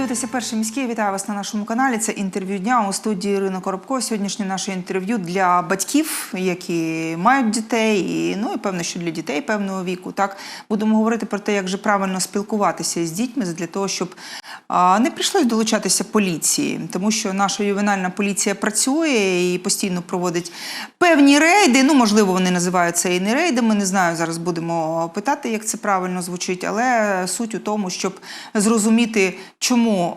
дивитеся перший міський. Вітаю вас на нашому каналі. Це інтерв'ю дня у студії Ірина Коробко. Сьогоднішнє наше інтерв'ю для батьків, які мають дітей, і ну і певно, що для дітей певного віку. Так будемо говорити про те, як же правильно спілкуватися з дітьми для того, щоб не прийшлось долучатися поліції, тому що наша ювенальна поліція працює і постійно проводить певні рейди. Ну, можливо, вони називаються і не рейдами. Не знаю. Зараз будемо питати, як це правильно звучить, але суть у тому, щоб зрозуміти, чому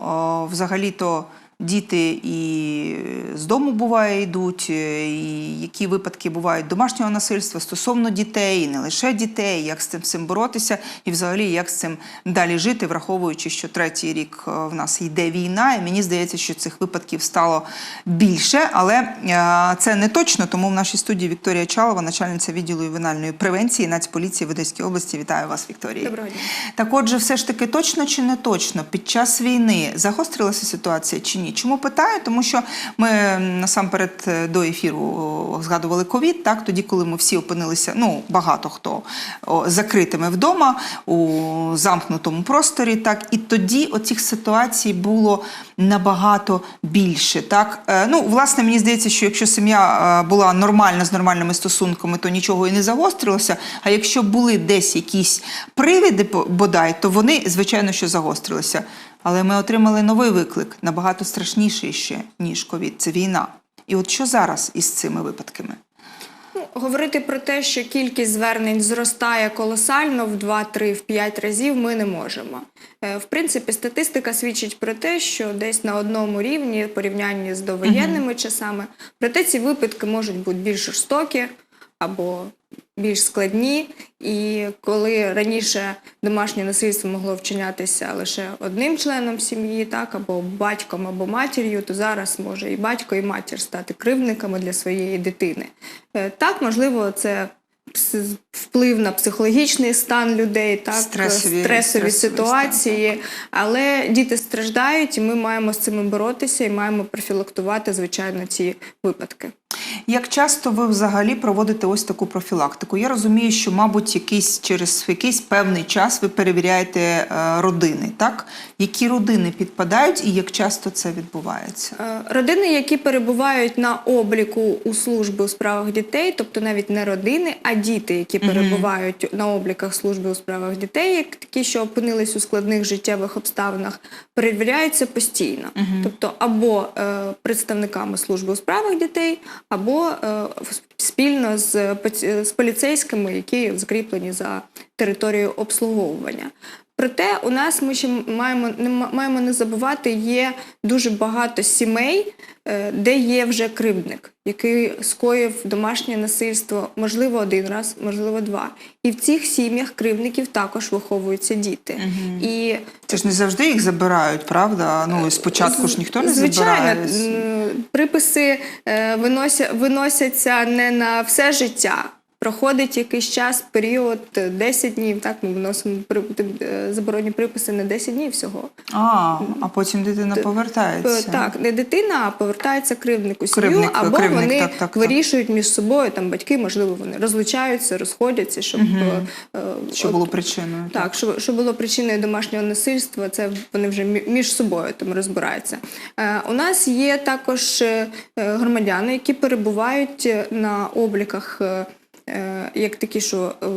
взагалі-то. Діти і з дому буває йдуть, і які випадки бувають домашнього насильства стосовно дітей, і не лише дітей, як з цим всім боротися, і взагалі як з цим далі жити, враховуючи, що третій рік е, в нас йде війна, і мені здається, що цих випадків стало більше, але е, це не точно. Тому в нашій студії Вікторія Чалова, начальниця відділу ювенальної превенції Нацполіції в Одеській області. Вітаю вас, Вікторія. Доброго дня. Так, отже, все ж таки точно чи не точно під час війни загострилася ситуація чи ні? Чому питаю? Тому що ми насамперед е, до ефіру згадували ковід, так тоді, коли ми всі опинилися, ну багато хто закритими вдома у замкнутому просторі, так і тоді оцих ситуацій було набагато більше. Так, Е, ну власне, мені здається, що якщо сім'я е, була нормальна з нормальними стосунками, то нічого і не загострилося. А якщо були десь якісь привіди, бодай, то вони, звичайно, що загострилися. Але ми отримали новий виклик, набагато страшніший ще, ніж ковід. Це війна. І от що зараз із цими випадками? Ну, говорити про те, що кількість звернень зростає колосально в 2, 3, в 5 разів, ми не можемо. Е, В принципі, статистика свідчить про те, що десь на одному рівні, в порівнянні з довоєнними часами, проте ці випадки можуть бути більш жорстокі або більш складні. І коли раніше домашнє насильство могло вчинятися лише одним членом сім'ї, так або батьком, або матір'ю, то зараз може і батько, і матір стати кривдниками для своєї дитини. Е, Так, можливо, це вплив на психологічний стан людей, так Стресові- стресові ситуації, але діти страждають, і ми маємо з цим боротися і маємо профілактувати, звичайно, ці випадки. Як часто ви взагалі проводите ось таку профілактику? Я розумію, що, мабуть, якийсь через якийсь певний час ви перевіряєте е, родини, так? Які родини підпадають і як часто це відбувається? Е, Родини, які перебувають на обліку у служби у справах дітей, тобто навіть не родини, а діти, які перебувають на обліках служби у справах дітей, такі, що опинились у складних життєвих обставинах, перевіряються постійно. Тобто або е, представниками служби у справах дітей, або е, спільно з, поліцейськими, які закріплені за територією обслуговування. Проте у нас ми ще маємо не маємо не забувати, є дуже багато сімей, е, де є вже кривдник, який скоїв домашнє насильство, можливо, один раз, можливо, два. І в цих сім'ях кривдників також виховуються діти. І Це ж не завжди їх забирають, правда? Ну, спочатку ж ніхто не Звичайно, забирає. м, приписи е, винося, виносяться не на все життя. Проходить якийсь час, період е, 10 днів. Так, ми виносимо при- е, заборонні приписи на 10 днів всього. А, а потім дитина Е, повертається. Так, не дитина, а повертається кривдник у сім'ю, або кривдник, вони так, так, вирішують між собою, там батьки, можливо, вони розлучаються, розходяться, щоб е, е, Що було причиною? так, що, що було причиною домашнього насильства, це вони вже між собою там розбираються. Е, у нас є також е, е, громадяни, які перебувають е, на обліках. Е, Як такі, що е,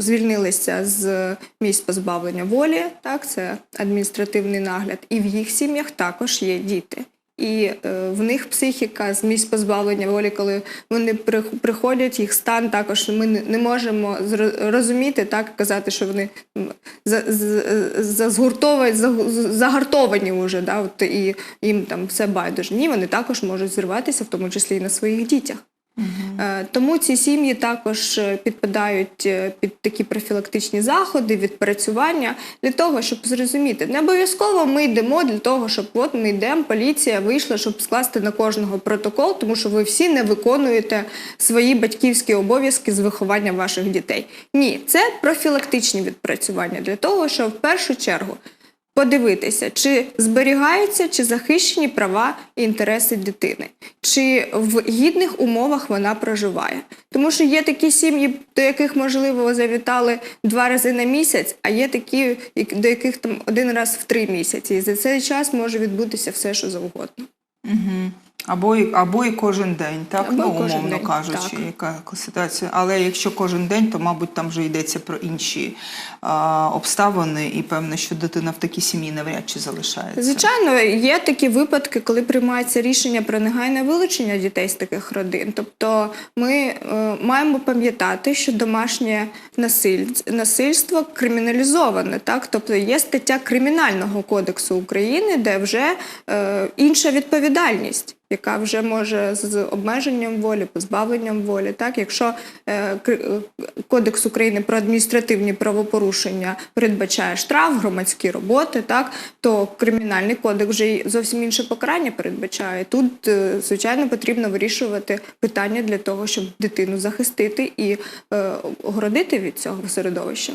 звільнилися з місць позбавлення волі, так це адміністративний нагляд, і в їх сім'ях також є діти. І е, в них психіка з місць позбавлення волі, коли вони при- приходять, їх стан також ми не, можемо зро- розуміти, так казати, що вони загартовані вже, да, от, і їм там все байдуже. Ні, вони також можуть зриватися, в тому числі і на своїх дітях. Е, Тому ці сім'ї також е, підпадають е, під такі профілактичні заходи, відпрацювання для того, щоб зрозуміти. Не обов'язково ми йдемо для того, щоб от ми йдемо, поліція вийшла, щоб скласти на кожного протокол, тому що ви всі не виконуєте свої батьківські обов'язки з виховання ваших дітей. Ні, це профілактичні відпрацювання для того, щоб в першу чергу подивитися, чи зберігаються, чи захищені права і інтереси дитини, чи в гідних умовах вона проживає. Тому що є такі сім'ї, до яких можливо завітали два рази на місяць, а є такі, до яких там один раз в три місяці. І за цей час може відбутися все, що завгодно. Угу. Або, або і кожен день, так? Або ну, кожен умовно день, кажучи, так. яка ситуація. Але якщо кожен день, то, мабуть, там вже йдеться про інші а, обставини, і певно, що дитина в такій сім'ї навряд чи залишається. Звичайно, є такі випадки, коли приймається рішення про негайне вилучення дітей з таких родин. Тобто ми е, маємо пам'ятати, що домашнє насиль... насильство криміналізоване. Так? Тобто є стаття Кримінального кодексу України, де вже е, інша відповідальність. Яка вже може з обмеженням волі, позбавленням волі, так якщо е, е, Кодекс України про адміністративні правопорушення передбачає штраф, громадські роботи, так то кримінальний кодекс вже й зовсім інше покарання передбачає. Тут, е, звичайно, потрібно вирішувати питання для того, щоб дитину захистити і е, огородити від цього середовища.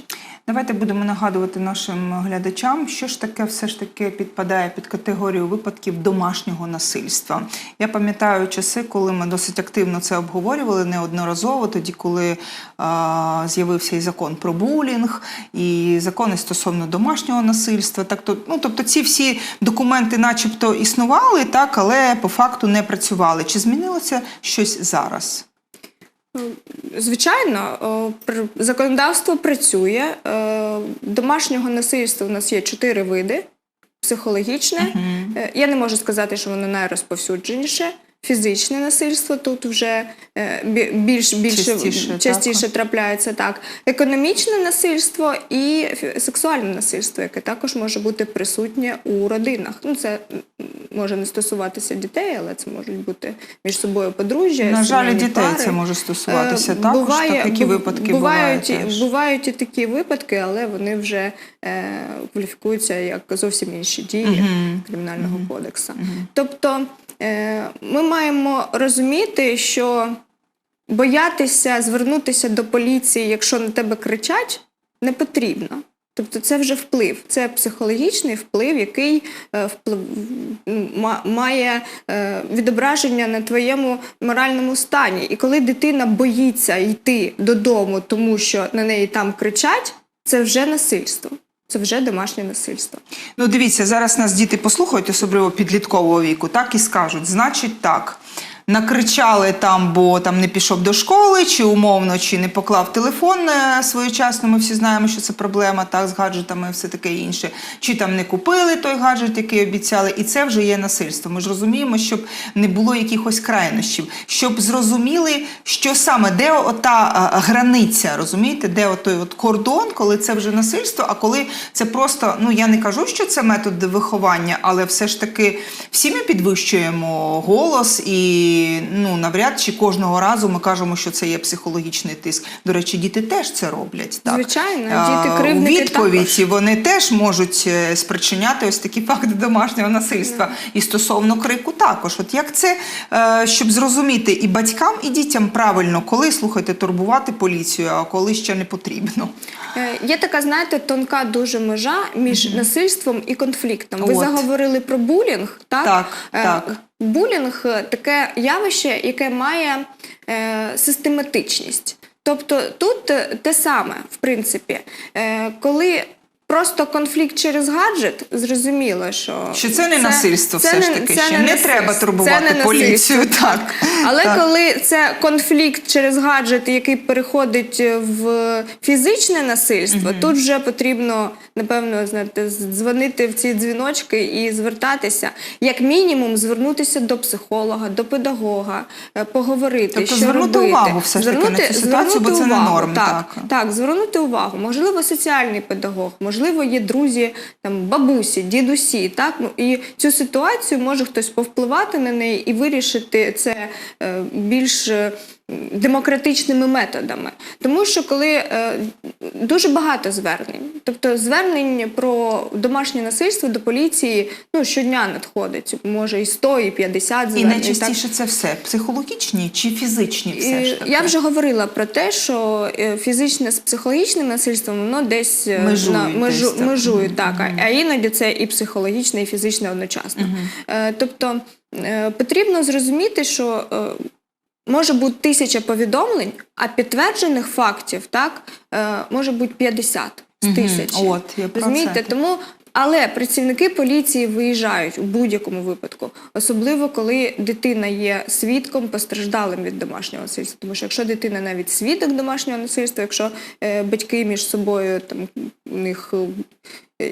Давайте будемо нагадувати нашим глядачам, що ж таке все ж таки підпадає під категорію випадків домашнього насильства. Я пам'ятаю часи, коли ми досить активно це обговорювали неодноразово, тоді, коли а, з'явився і закон про булінг, і закони стосовно домашнього насильства. Так, то, ну, тобто ці всі документи, начебто, існували, так, але по факту не працювали. Чи змінилося щось зараз? Звичайно, о, законодавство працює. Е, Домашнього насильства у нас є чотири види: психологічне. Е, Я не можу сказати, що воно найрозповсюдженіше. Фізичне насильство тут вже е, більш більше Частіше, так? трапляється так. Економічне насильство і сексуальне насильство, яке також може бути присутнє у родинах. Ну це може не стосуватися дітей, але це можуть бути між собою подружжя. На жаль, дітей пари. це може стосуватися. Також такі випадки бувають, бувають. бувають і такі випадки, але вони вже е, кваліфікуються як зовсім інші дії Мгм. кримінального кодексу. Тобто е, ми маємо розуміти, що боятися звернутися до поліції, якщо на тебе кричать, не потрібно. Тобто це вже вплив, це психологічний вплив, який е, вплив, має е, відображення на твоєму моральному стані. І коли дитина боїться йти додому, тому що на неї там кричать, це вже насильство, це вже домашнє насильство. Ну, дивіться, зараз нас діти послухають, особливо підліткового віку, так і скажуть, значить так. Накричали там, бо там не пішов до школи, чи умовно, чи не поклав телефон е, своєчасно. Ми всі знаємо, що це проблема, так, з гаджетами і все таке інше. Чи там не купили той гаджет, який обіцяли, і це вже є насильство. Ми ж розуміємо, щоб не було якихось крайнощів, щоб зрозуміли, що саме де ота е, границя, розумієте, де отой от кордон, коли це вже насильство, а коли це просто, ну я не кажу, що це метод виховання, але все ж таки всі ми підвищуємо голос і ну навряд чи кожного разу ми кажемо, що це є психологічний тиск. До речі, діти теж це роблять. Так? Звичайно, діти кривдники відповідь також. вони теж можуть е, спричиняти ось такі факти домашнього насильства. І стосовно крику також. От як це, е, щоб зрозуміти і батькам, і дітям правильно, коли слухайте, турбувати поліцію, а коли ще не потрібно. Е, Є така, знаєте, тонка дуже межа між насильством і конфліктом. Ви От. заговорили про булінг, так? Так, так. Булінг е, таке явище, яке має е, систематичність. Тобто тут е, те саме, в принципі, е, коли. Просто конфлікт через гаджет, зрозуміло, що Що це не насильство все не- ж таки це ще. не Не треба турбувати Це не поліцію, насильство, так. Але Так. коли це конфлікт через гаджет, який переходить в фізичне насильство, тут вже потрібно напевно знаєте, дзвонити в ці дзвіночки і звертатися, як мінімум, звернутися до психолога, до педагога, е, поговорити. Тобто що звернути робити. увагу все ж таки на цю ситуацію, бо це не увагу, норм, Так, так. так, звернути увагу. Можливо, соціальний педагог, можливо, є друзі, там бабусі, дідусі. Так Ну, і цю ситуацію може хтось повпливати на неї і вирішити це е, більш. Демократичними методами. Тому що коли е, дуже багато звернень, тобто звернень про домашнє насильство до поліції ну, щодня надходить, може і 100, і 50 І звернень. найчастіше це все психологічні чи фізичні все ж таки? Я вже говорила про те, що е, фізичне з психологічним насильством воно десь е, Межують на межу, десь, так. межують, так. А- А іноді це і психологічне, і фізичне одночасно. Е, Тобто потрібно зрозуміти, що може бути тисяча повідомлень, а підтверджених фактів так е, може бути 50 з тисячі. От, я про Розумієте? це. Тому але працівники поліції виїжджають у будь-якому випадку, особливо коли дитина є свідком постраждалим від домашнього насильства. Тому що якщо дитина навіть свідок домашнього насильства, якщо е, батьки між собою там у них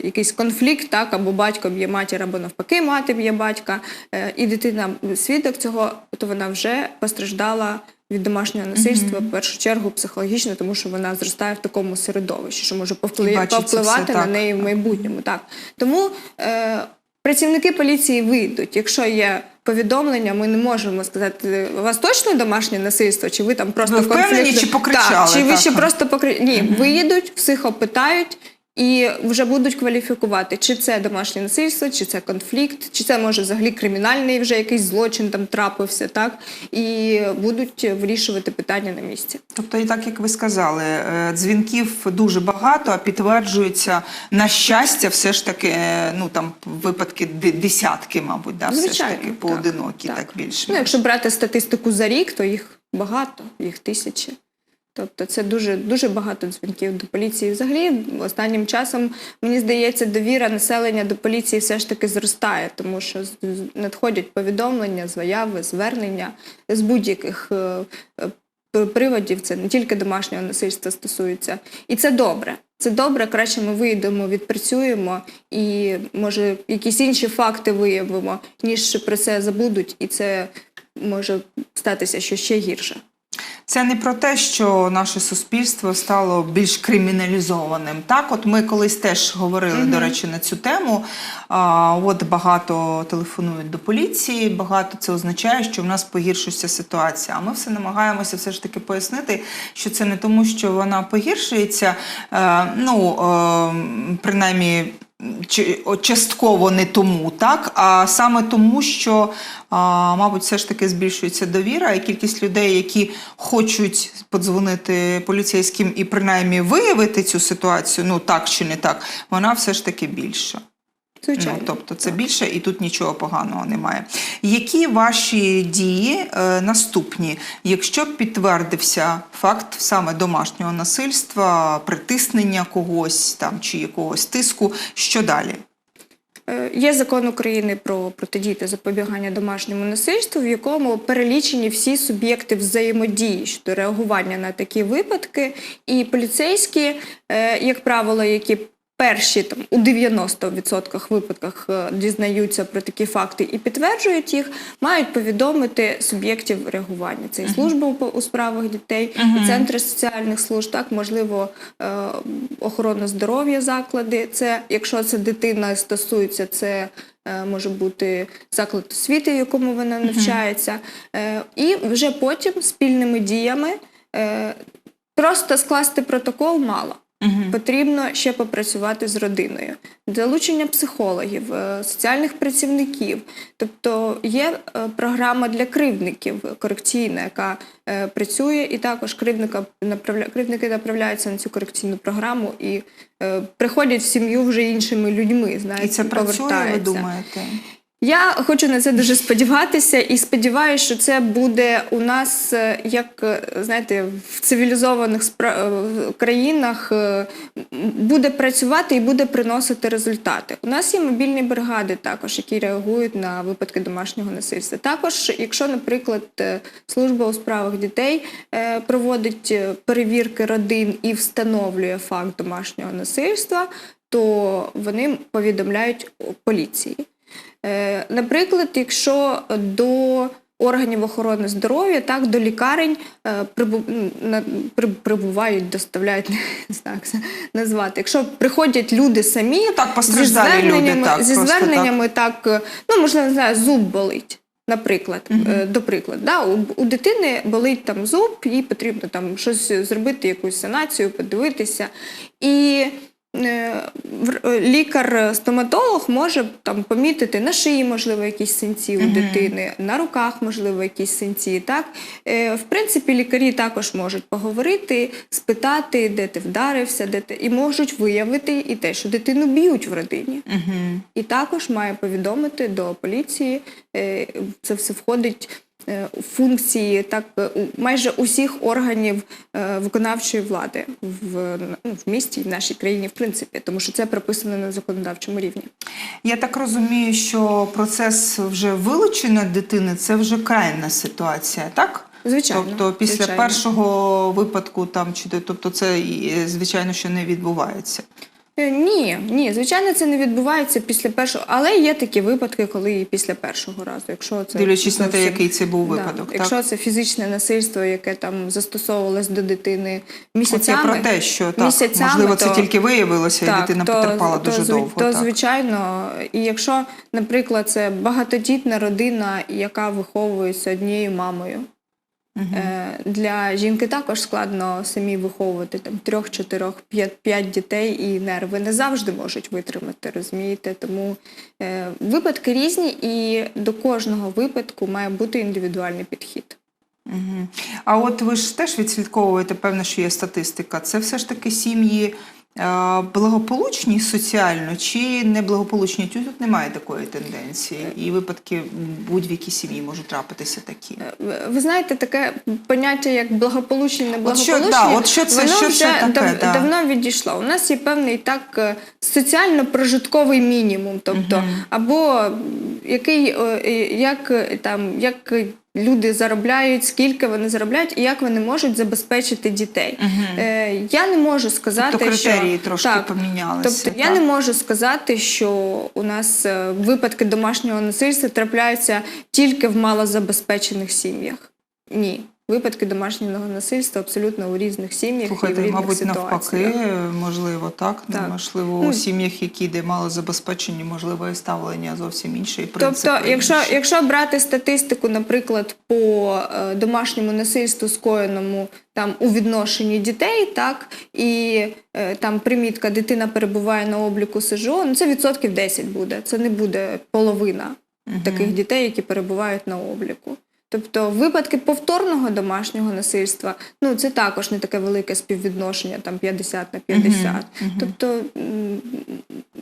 якийсь конфлікт, так або батько б'є матір, або навпаки, мати б'є батька, е, і дитина свідок цього, то вона вже постраждала. Від домашнього насильства в першу чергу психологічно, тому що вона зростає в такому середовищі, що може повпли- повпливати все, на так. неї в майбутньому. Так тому е, працівники поліції вийдуть. Якщо є повідомлення, ми не можемо сказати, у вас точно домашнє насильство, чи ви там просто Ви впевнені, конфлікт- чи покричали, Так, чи ви так? ще просто покри... Ні, виїдуть, всіх опитають. І вже будуть кваліфікувати, чи це домашнє насильство, чи це конфлікт, чи це може взагалі кримінальний вже якийсь злочин там трапився, так і будуть вирішувати питання на місці. Тобто, і так як ви сказали, е, дзвінків дуже багато, а підтверджується на щастя, все ж таки, е, ну там випадки де- десятки, мабуть, да, все ж Звичайно, таки так, поодинокі, так, так. більше. Ну, якщо брати статистику за рік, то їх багато, їх тисячі. Тобто це дуже дуже багато дзвінків до поліції. Взагалі, останнім часом мені здається, довіра населення до поліції все ж таки зростає, тому що надходять повідомлення, заяви, звернення з будь-яких е, е, приводів. Це не тільки домашнього насильства стосується, і це добре. Це добре, краще ми вийдемо, відпрацюємо і може якісь інші факти виявимо, ніж про це забудуть, і це може статися що ще гірше. Це не про те, що наше суспільство стало більш криміналізованим. Так, от ми колись теж говорили, до речі, на цю тему. А, от багато телефонують до поліції, багато це означає, що в нас погіршується ситуація. А ми все намагаємося все ж таки пояснити, що це не тому, що вона погіршується. Е, ну, е, принаймні. Чи- частково не тому, так а саме тому, що, мабуть, все ж таки збільшується довіра, і кількість людей, які хочуть подзвонити поліцейським і принаймні виявити цю ситуацію, ну так чи не так, вона все ж таки більша. Звичайно. Ну, тобто це більше і тут нічого поганого немає. Які ваші дії е, наступні, якщо б підтвердився факт саме домашнього насильства, притиснення когось там чи якогось тиску, що далі? Е, Є закон України про протидію та запобігання домашньому насильству, в якому перелічені всі суб'єкти взаємодії щодо реагування на такі випадки, і поліцейські, е, як правило, які перші там у 90% випадках е, дізнаються про такі факти і підтверджують їх, мають повідомити суб'єктів реагування. Це і служба у- справах дітей, і центри соціальних служб, так можливо, е, охорона здоров'я заклади. Це якщо це дитина стосується, це е, може бути заклад освіти, в якому вона навчається, і вже потім спільними діями просто скласти протокол мало. Потрібно ще попрацювати з родиною, залучення психологів, е, соціальних працівників. Тобто є е, програма для кривдників корекційна, яка е, працює, і також кривдника кривдники направляються на цю корекційну програму і приходять в сім'ю вже іншими людьми. Знаєте, І це працює, ви думаєте? Я хочу на це дуже сподіватися і сподіваюся, що це буде у нас е, як е, знаєте в цивілізованих е, країнах буде працювати і буде приносити результати. У нас є мобільні бригади, також які реагують на випадки домашнього насильства. Також, якщо, наприклад, служба у справах дітей проводить перевірки родин і встановлює факт домашнього насильства, то вони повідомляють поліції. Е, Наприклад, якщо до органів охорони здоров'я, так до лікарень е, прибувають, доставляють, не знаю, як назвати. Якщо приходять люди самі Ну, так, зі постраждалі люди, зверненнями, так, зі зверненнями, так. е, ну можливо, не знаю, зуб болить. Наприклад, е, до прикладу, да, у, у дитини болить там зуб, їй потрібно там щось зробити, якусь санацію, подивитися. І лікар-стоматолог може там помітити на шиї, можливо, якісь синці у дитини, на руках, можливо, якісь синці. Так? Е, В принципі, лікарі також можуть поговорити, спитати, де ти вдарився, де ти, і можуть виявити і те, що дитину б'ють в родині. Угу. І також має повідомити до поліції. Е, Це все входить е, функції так е, майже усіх органів е, виконавчої влади в, ну, в місті і в нашій країні, в принципі, тому що це прописано на законодавчому рівні. Я так розумію, що процес вже вилучення дитини це вже крайна ситуація, так? Звичайно, Тобто після звичайно. першого випадку там чи тобто це звичайно що не відбувається. Е, Ні, ні, звичайно, це не відбувається після першого, але є такі випадки, коли і після першого разу, якщо це Дивлячись на те, який це був Да, випадок. так? Якщо це фізичне насильство, яке там застосовувалось до дитини Оце місяцями, про те, що так, місяцями, можливо, це то- тільки виявилося, і дитина потерпала то, дуже довго. То, так. звичайно, і якщо, наприклад, це багатодітна родина, яка виховується однією мамою. Е, Для жінки також складно самі виховувати там трьох, чотирьох, п'ять, п'ять дітей, і нерви не завжди можуть витримати, розумієте? Тому е, випадки різні, і до кожного випадку має бути індивідуальний підхід. Мгм. А от ви ж теж відслідковуєте, певно, що є статистика. Це все ж таки сім'ї благополучні соціально чи неблагополучні? Тут немає такої тенденції, і випадки якій сім'ї можуть трапитися такі. Е, ви- знаєте, таке поняття як благополучні, От неблагополучні, що- да, от що це- воно що вже це таке, дав- да. давно відійшло. У нас є певний так е, соціально-прожитковий мінімум, тобто або який як там як. Люди заробляють, скільки вони заробляють, і як вони можуть забезпечити дітей. Е, я не можу сказати, Тобто критерії що трошки так, помінялися, Тобто я не можу сказати, що у нас е, випадки домашнього насильства трапляються тільки в малозабезпечених сім'ях. Ні. Випадки домашнього насильства абсолютно у різних сім'ях і в різних мабуть, ситуаціях. навпаки, можливо, так. Так. Можливо, Ну, у сім'ях, які де мало забезпечені, можливо, і ставлення зовсім інше, і принципи Тобто, якщо, інші. якщо брати статистику, наприклад, по е, домашньому насильству скоєному там у відношенні дітей, так і е, там примітка дитина перебуває на обліку СЖО, ну це відсотків 10 буде. Це не буде половина таких дітей, які перебувають на обліку. Тобто випадки повторного домашнього насильства, ну це також не таке велике співвідношення, там 50 на 50. Тобто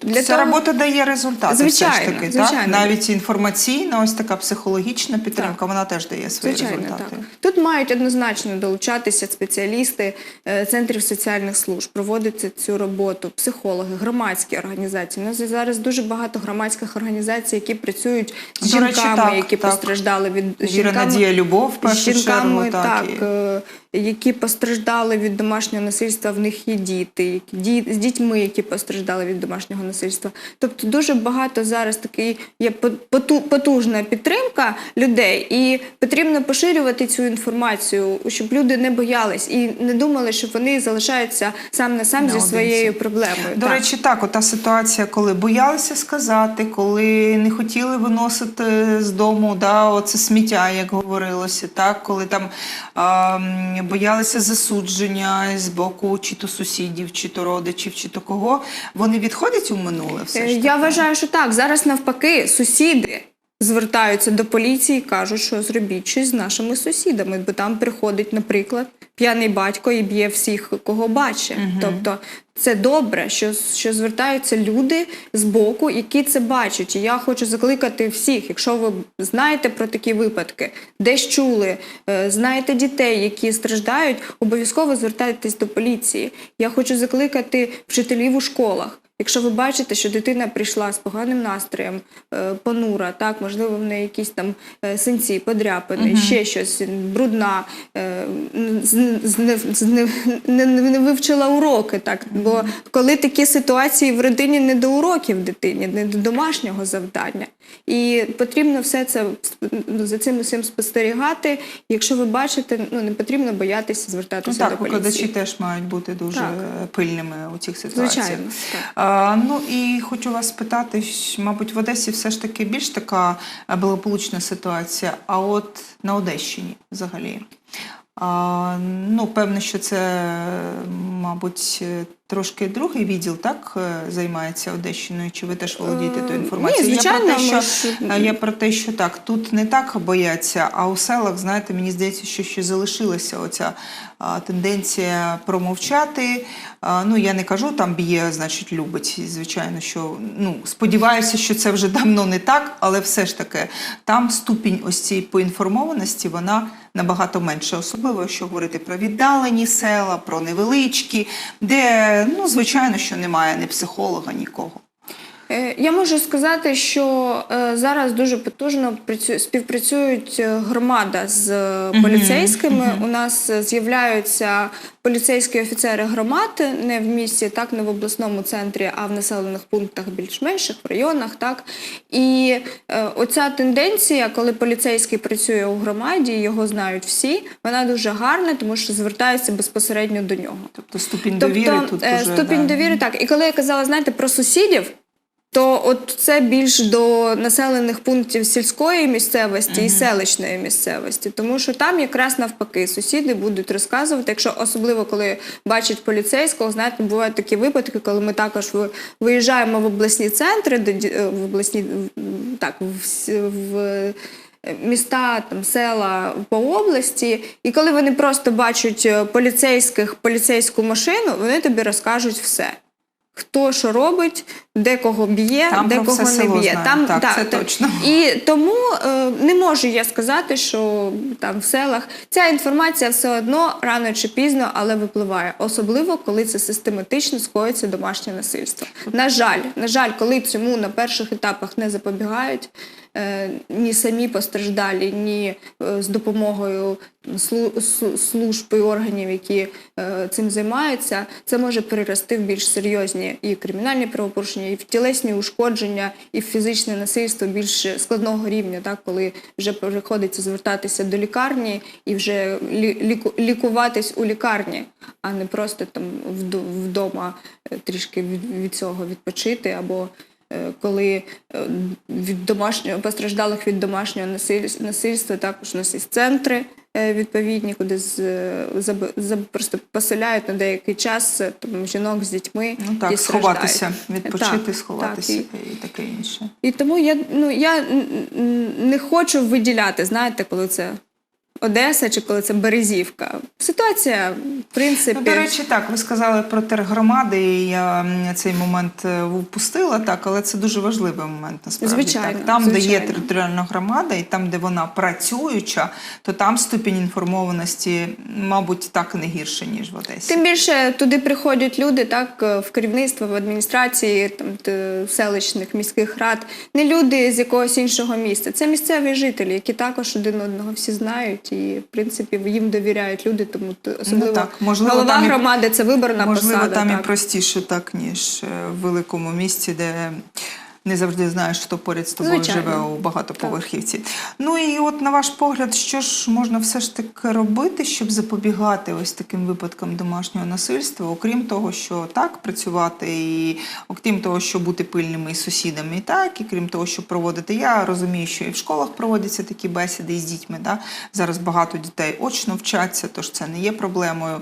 для Ця того... робота дає результати, все ж Звичайно, так? Навіть інформаційна, ось така психологічна підтримка, вона теж дає свої Звичайно, результати. так. Тут мають однозначно долучатися спеціалісти е, центрів соціальних служб, проводити цю роботу, психологи, громадські організації. У нас зараз дуже багато громадських організацій, які працюють з До речі, так, які так. постраждали від жінками, надія, любов, в жінками, так, і- е, які постраждали від домашнього насильства, в них є діти, які ді- з дітьми, які постраждали від домашнього насильства. Тобто дуже багато зараз такий є по- поту- потужна підтримка людей, і потрібно поширювати цю інформацію, щоб люди не боялись і не думали, що вони залишаються сам на сам зі Наодинці. своєю проблемою. До Так. речі, так, ота ситуація, коли боялися сказати, коли не хотіли виносити з дому да, оце сміття, як говорилося, так, коли там а, м, боялися засудження з боку чи то сусідів, чи то родичів, чи то кого, вони відходять у минуле все ж Я вважаю, що так. Зараз навпаки, сусіди звертаються до поліції і кажуть, що зробіть щось з нашими сусідами, бо там приходить, наприклад, п'яний батько і б'є всіх, кого бачить. Тобто це добре, що, що звертаються люди з боку, які це бачать. І я хочу закликати всіх, якщо ви знаєте про такі випадки, десь чули, е, знаєте дітей, які страждають, обов'язково звертайтесь до поліції. Я хочу закликати вчителів у школах. Якщо ви бачите, що дитина прийшла з поганим настроєм, е, понура, так, можливо, в неї якісь там е, синці, подряпини, ще щось, брудна, е, не, не, не, не вивчила уроки. Так. Бо коли такі ситуації в родині не до уроків дитині, не до домашнього завдання. І потрібно все це ну, за цим усім спостерігати. Якщо ви бачите, ну не потрібно боятися Ну, звертатися так, до викладачі теж мають бути дуже Так. пильними у цих ситуаціях. Звичайно, так. Ну і хочу вас спитати, мабуть, в Одесі все ж таки більш така е, благополучна ситуація, а от на Одещині взагалі. Ну, певно, що це, мабуть, трошки другий відділ так е, займається Одещиною. Чи ви теж володієте тою Е, інформацією? ні, я про те, звичайно, що, ми ж- е, я про те, що так, тут не так бояться, а у селах, знаєте, мені здається, що ще залишилася оця тенденція промовчати. Ну, я не кажу, там б'є, значить, любить. Звичайно, що ну, сподіваюся, що це вже давно не так, але все ж таки там ступінь ось цієї поінформованості вона набагато менше, особливо якщо говорити про віддалені села, про невеличкі, де, ну, звичайно, що немає ні психолога, нікого. Е, Я можу сказати, що е, зараз дуже потужно співпрацюють е, громада з поліцейськими. У нас з'являються поліцейські офіцери громад не в місті, так не в обласному центрі, а в населених пунктах більш менших, в районах. Так і оця тенденція, коли поліцейський працює у громаді, його знають всі, вона дуже гарна, тому що звертаються безпосередньо до нього. Тобто ступінь довіри Тобто тут е, уже, ступінь да. довіри так. І коли я казала, знаєте, про сусідів, то от це більш до населених пунктів сільської місцевості і селищної місцевості, тому що там якраз навпаки сусіди будуть розказувати, якщо особливо коли бачать поліцейського, знаєте, бувають такі випадки, коли ми також виїжджаємо в обласні центри, е, в обласні так в, в е, міста, там села по області, і коли вони просто бачать е, поліцейських, поліцейську машину, вони тобі розкажуть все. Хто що робить, де кого б'є, де кого не б'є. Там Так, так, це так. точно. І тому е, не можу я сказати, що там в селах ця інформація все одно рано чи пізно, але випливає. Особливо коли це систематично скоїться домашнє насильство. На жаль, на жаль, коли цьому на перших етапах не запобігають. Е, Ні самі постраждалі, ні е, з допомогою служб і органів, які е, цим займаються, це може перерости в більш серйозні і кримінальні правопорушення, і в тілесні ушкодження, і в фізичне насильство більш складного рівня, так коли вже приходиться звертатися до лікарні і вже ліку- лікуватись у лікарні, а не просто там вдома трішки від цього відпочити або. Е, Коли е, від домашнього постраждалих від домашнього насиль- насильства також у нас є центри е, відповідні, куди з, заб- заб- просто поселяють на деякий час там, жінок з дітьми. Ну так, сховатися, відпочити, Так, сховатися так, і таке інше. і тому я, ну, я не хочу виділяти, знаєте, коли це Одеса чи коли це Березівка. Ситуація, в принципі, Ну, до речі, так, ви сказали про тергромади, і я цей момент е, впустила, так, але це дуже важливий момент насправді. Звичайно, так. Там, де є територіальна громада, і там, де вона працююча, то там ступінь інформованості, мабуть, так не гірше, ніж в Одесі. Тим більше туди приходять люди, так е, в керівництво, в адміністрації, там селищних міських рад, не люди з якогось іншого міста. Це місцеві жителі, які також один одного всі знають, і в принципі їм довіряють люди. Тому особливо Ну так, можливо, голова там і- громади це виборна Можливо, посада. там так. і простіше, так, ніж е, в великому місті, де не завжди знаєш, хто поряд з тобою Звичайно. живе у багатоповерхівці. Ну і от на ваш погляд, що ж можна все ж таки робити, щоб запобігати ось таким випадкам домашнього насильства, окрім того, що так працювати, і окрім того, що бути пильними із сусідами, і так, і крім того, що проводити. Я розумію, що і в школах проводяться такі бесіди із дітьми. Да? Зараз багато дітей очно вчаться, тож це не є проблемою.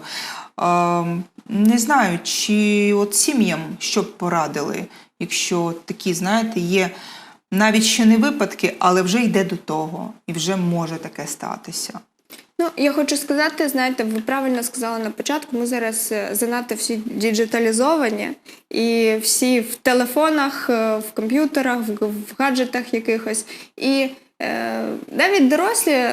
Ем, Не знаю, чи от сім'ям що б порадили, якщо такі, знаєте, є навіть ще не випадки, але вже йде до того, і вже може таке статися. Ну, я хочу сказати, знаєте, ви правильно сказали на початку. Ми зараз е, занадто всі діджиталізовані, і всі в телефонах, е, в комп'ютерах, в, гаджетах якихось. І навіть дорослі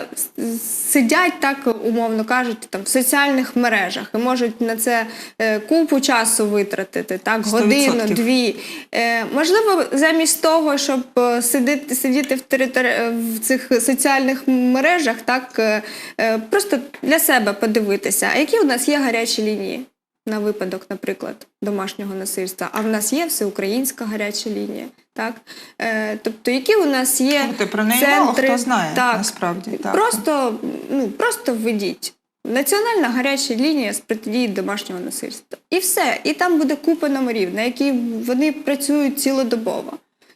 сидять так, умовно кажучи, там в соціальних мережах і можуть на це е, купу часу витратити, так, годину, відсотків. дві. Е, можливо, замість того, щоб е, сидіти, в, територи... е, в цих соціальних мережах, так е, е, просто для себе подивитися, а які у нас є гарячі лінії на випадок, наприклад, домашнього насильства. А в нас є всеукраїнська гаряча лінія. Так? Е, тобто, які у нас є ти про неї центри, мало хто знає, так, насправді, так. Просто, ну, просто введіть. Національна гаряча лінія з протидії домашнього насильства. І все. І там буде купа номерів, на які вони працюють цілодобово.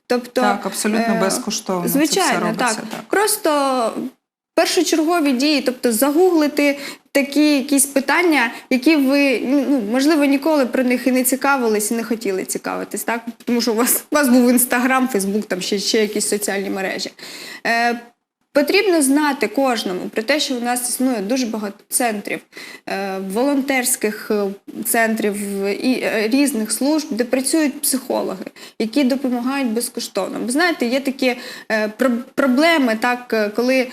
Тобто, Так, абсолютно безкоштовно. безкоштовно це все Звичайно, робиться, так. так. Просто першочергові дії, тобто загуглити такі якісь питання, які ви ну, можливо ніколи про них і не цікавились, і не хотіли цікавитись, так? Тому що у вас, у вас був інстаграм, Фейсбук, там ще, ще якісь соціальні мережі. Е, Потрібно знати кожному про те, що у нас існує дуже багато центрів, е, волонтерських е, центрів і е, різних служб, де працюють психологи, які допомагають безкоштовно. Ви знаєте, є такі проблеми, так коли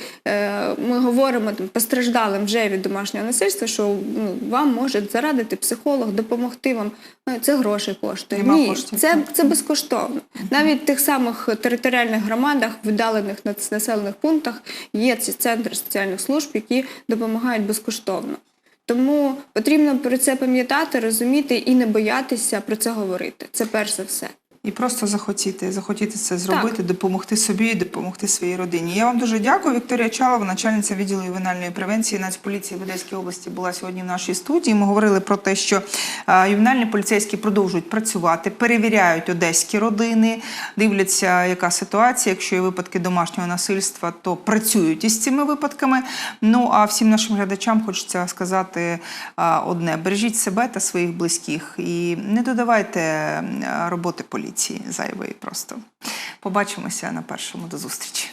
ми говоримо там постраждалим вже від домашнього насильства, що ну, вам може зарадити психолог, допомогти вам. Ну, Це гроші коштує. Нема Ні, коштів, це, це безкоштовно. Навіть в тих самих територіальних громадах, віддалених населених пунктах, є ці центри соціальних служб, які допомагають безкоштовно. Тому потрібно про це пам'ятати, розуміти і не боятися про це говорити. Це перш за все. І просто захотіти, захотіти це зробити, допомогти собі і допомогти своїй родині. Я вам дуже дякую. Вікторія Чалова, начальниця відділу ювенальної превенції Нацполіції в Одеській області, була сьогодні в нашій студії. Ми говорили про те, що е, ювенальні поліцейські продовжують працювати, перевіряють одеські родини, дивляться, яка ситуація. Якщо є випадки домашнього насильства, то працюють із цими випадками. Ну а всім нашим глядачам хочеться сказати е, одне: бережіть себе та своїх близьких і не додавайте е, роботи поліції зайвої просто. Побачимося на першому до зустрічі.